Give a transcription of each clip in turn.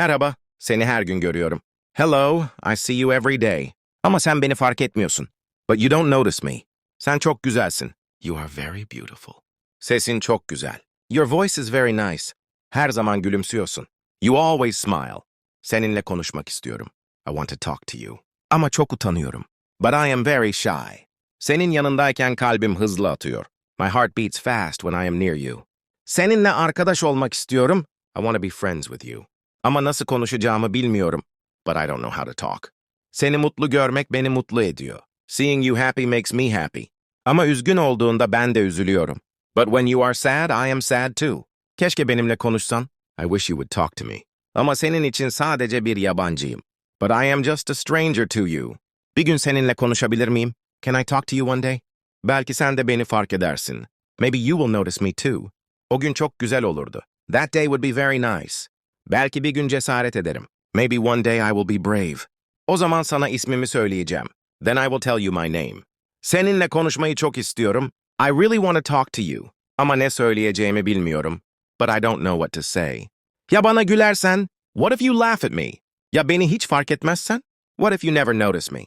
Merhaba, seni her gün görüyorum. Hello, I see you every day. Ama sen beni fark etmiyorsun. But you don't notice me. Sen çok güzelsin. You are very beautiful. Sesin çok güzel. Your voice is very nice. Her zaman gülümsüyorsun. You always smile. Seninle konuşmak istiyorum. I want to talk to you. Ama çok utanıyorum. But I am very shy. Senin yanındayken kalbim hızlı atıyor. My heart beats fast when I am near you. Seninle arkadaş olmak istiyorum. I want to be friends with you. Ama nasıl konuşacağımı bilmiyorum. But I don't know how to talk. Seni mutlu görmek beni mutlu ediyor. Seeing you happy makes me happy. Ama üzgün olduğunda ben de üzülüyorum. But when you are sad, I am sad too. Keşke benimle konuşsan. I wish you would talk to me. Ama senin için sadece bir yabancıyım. But I am just a stranger to you. Bir gün seninle konuşabilir miyim? Can I talk to you one day? Belki sen de beni fark edersin. Maybe you will notice me too. O gün çok güzel olurdu. That day would be very nice. Belki bir gün cesaret ederim. Maybe one day I will be brave. O zaman sana ismimi söyleyeceğim. Then I will tell you my name. Seninle konuşmayı çok istiyorum. I really want to talk to you. Ama ne söyleyeceğimi bilmiyorum. But I don't know what to say. Ya bana gülersen? What if you laugh at me? Ya beni hiç fark etmezsen? What if you never notice me?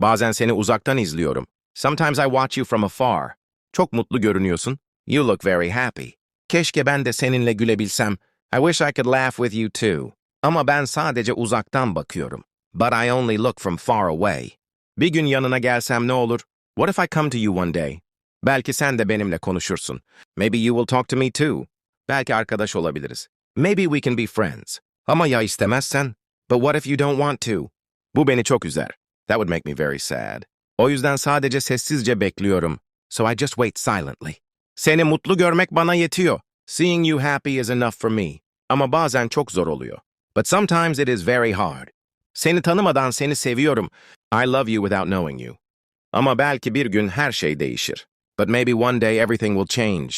Bazen seni uzaktan izliyorum. Sometimes I watch you from afar. Çok mutlu görünüyorsun. You look very happy. Keşke ben de seninle gülebilsem. I wish I could laugh with you too. Ama ben sadece uzaktan bakıyorum. But I only look from far away. Bir gün yanına gelsem ne olur? What if I come to you one day? Belki sen de benimle konuşursun. Maybe you will talk to me too. Belki arkadaş olabiliriz. Maybe we can be friends. Ama ya istemezsen? But what if you don't want to? Bu beni çok üzer. That would make me very sad. O yüzden sadece sessizce bekliyorum. So I just wait silently. Seni mutlu görmek bana yetiyor. Seeing you happy is enough for me. Ama bazen çok zor oluyor. But sometimes it is very hard. Seni tanımadan seni seviyorum. I love you without knowing you. Ama belki bir gün her şey değişir. But maybe one day everything will change.